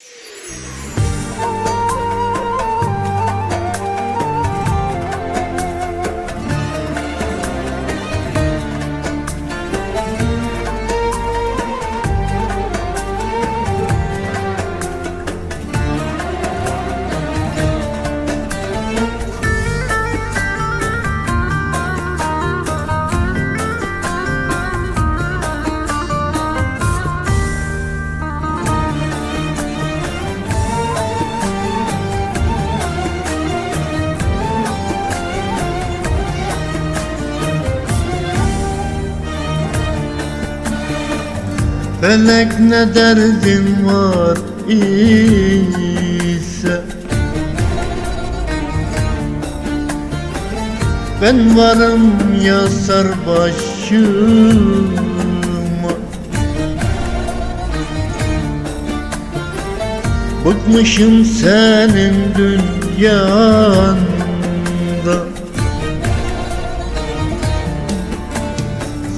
you Felek ne derdin var ise? Ben varım ya başıma Bıkmışım senin dünyanda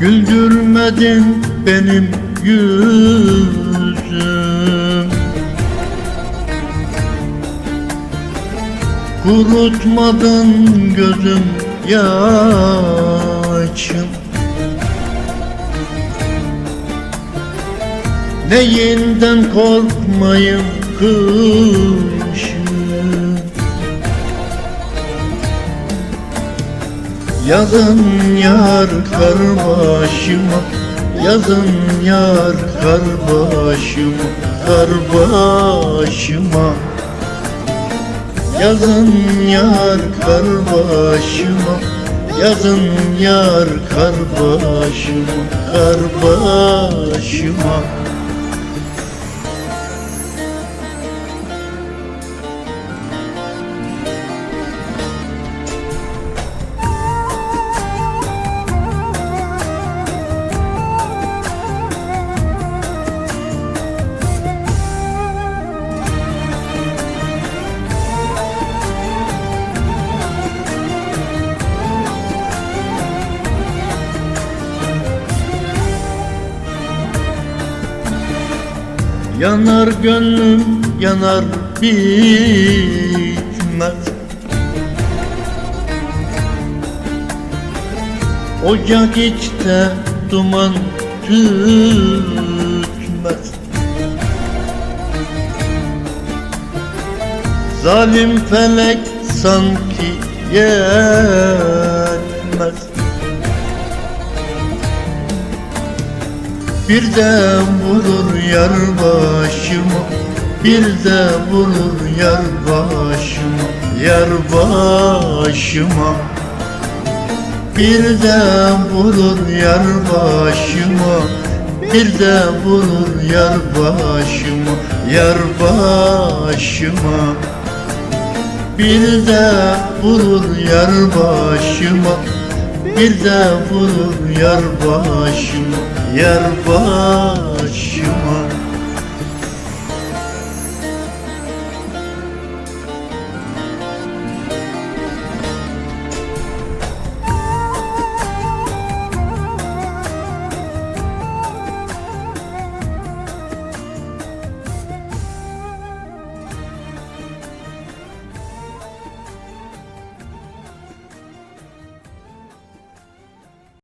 Güldürmedin benim yüzüm. Kurutmadın gözüm yaşım. Neyinden korkmayım kışım Yazın yar kar başıma Yazın yar kar başıma Kar başıma. Yazın yar kar başıma Yazın yar kar başıma Kar başıma Yanar gönlüm yanar bitmez. Ocak içte duman tütmez Zalim felek sanki yetmez Bir de vurur yar başıma Bir de vurur yar başıma Yar başıma. Bir de vurur yar başıma Bir de vurur yar başıma Yar başıma. Bir de vurur yar başıma Bir de vurur yar başıma Yar başıma